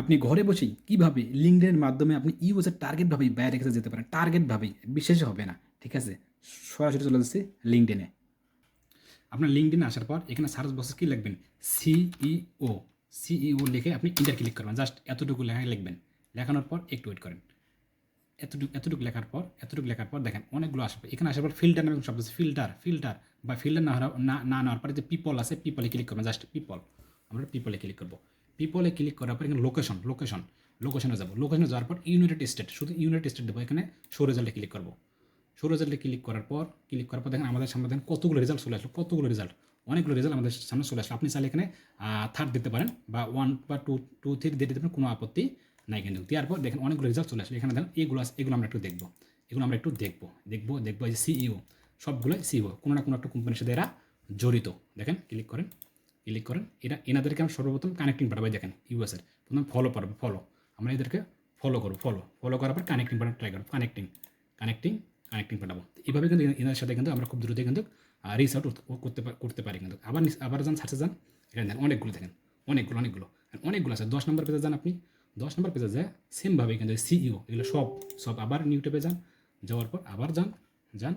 আপনি ঘরে বসেই কীভাবে লিঙ্কডেনের মাধ্যমে আপনি ইউএসের টার্গেটভাবেই বাইরে কাছে যেতে পারেন টার্গেটভাবেই বিশেষ হবে না, ঠিক আছে? সরাসরি চলে যাচ্ছে লিঙ্কডেনে আপনার লিঙ্কডেনে আসার পর এখানে সার্চ বক্সে কী লিখবেন? সিইও সিইও লিখে আপনি ইন্টার ক্লিক করবেন। জাস্ট এতটুকু লেখা লিখবেন। লেখানোর পর একটু ওয়েট করেন। এতটুকু এতটুকু লেখার পর, এতটুকু লেখার পর দেখেন অনেকগুলো আসবে। এখানে আসার পর ফিল্টার নামে শব্দ আছে। ফিল্টার ফিল্টার বা ফিল্টার না না না নেওয়ার পরে যে পিপল আছে পিপলে ক্লিক করবেন। জাস্ট পিপল আমরা পিপলে ক্লিক করব। পিপলে ক্লিক করার পর এখানে লোকেশন লোকেশন লোকেশনে যাব। লোকেশনে যাওয়ার পর ইউনাইটেড স্টেট শুধু ইউনাইটেড স্টেট দেবো, এখানে শো রেজাল্টে ক্লিক করব। শো রেজাল্টে ক্লিক করার পর ক্লিক করার পর দেখেন আমাদের সামনে দেখেন কতগুলো রেজাল্ট চলে আসলো, কতগুলো রেজাল্ট অনেকগুলো রেজাল্ট আমাদের সামনে চলে আসলো। আপনি চাইলে এখানে থার্ড দিতে পারেন বা ওয়ান বা টু টু থ্রি দিতে পারেন, কোনো আপত্তি নাই কিন্তু। দেওয়ার পর দেখেন অনেকগুলো রেজাল্ট চলে আসলো। এখানে দেখেন এগুলো এগুলো আমরা একটু দেখব। এগুলো আমরা একটু দেখব দেখব দেখব এই যে সিইও সবগুলো সিইও কোনো না কোনো একটা কোম্পানির সাথে এরা জড়িত। দেখেন ক্লিক করেন। ক্লিক করেন, এটা এনাদেরকে আমরা সর্বপ্রথম কানেক্টিং পাঠাবো দেখেন ইউএসের প্রথম ফলো পাঠাবো ফলো আমরা এদেরকে ফলো করব ফলো ফলো করার পর কানেক্টিং পাঠানো ট্রাই করব কানেক্টিং কানেক্টিং কানেক্টিং পাঠাবো এইভাবে কিন্তু এনাদের সাথে কিন্তু আমরা খুব দ্রুত কিন্তু রিচ আউট করতে করতে পারি কিন্তু। আবার আবার যান সার্চে যান, এখানে দেখেন অনেকগুলো দেখেন, অনেকগুলো অনেকগুলো। অনেকগুলো আছে, দশ নম্বর পেজে যান আপনি। দশ নম্বর পেজে যায় সেমভাবে কিন্তু সিইও এগুলো সব সব আবার নিউ ট্যাবে যান। যাওয়ার পর আবার যান যান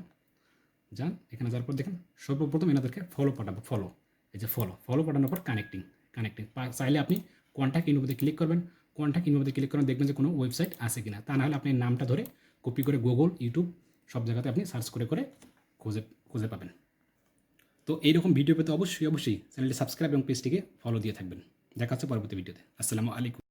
যান, এখানে যাওয়ার পর দেখেন, সর্বপ্রথম এনাদেরকে ফলো পাঠাবো ফলো এই যে ফলো ফলো পাঠানোর পর কানেক্টিং কানেক্টিং চাইলে আপনি কন্ট্যাক্ট ইনভোতে ক্লিক করবেন। কন্ট্যাক্ট ইনভোতে ক্লিক করবেন দেখবেন যে কোনো ওয়েবসাইট আছে কিনা। তা না হলে আপনি নামটা ধরে কপি করে গুগল ইউটিউব সব জায়গাতে আপনি সার্চ করে করে খুঁজে খুঁজে পাবেন। তো এইরকম ভিডিও পেতে অবশ্যই অবশ্যই চ্যানেলটি সাবস্ক্রাইব এবং পেজটিকে ফলো দিয়ে থাকবেন। দেখা হচ্ছে পরবর্তী ভিডিওতে আসসালামু আলাইকুম।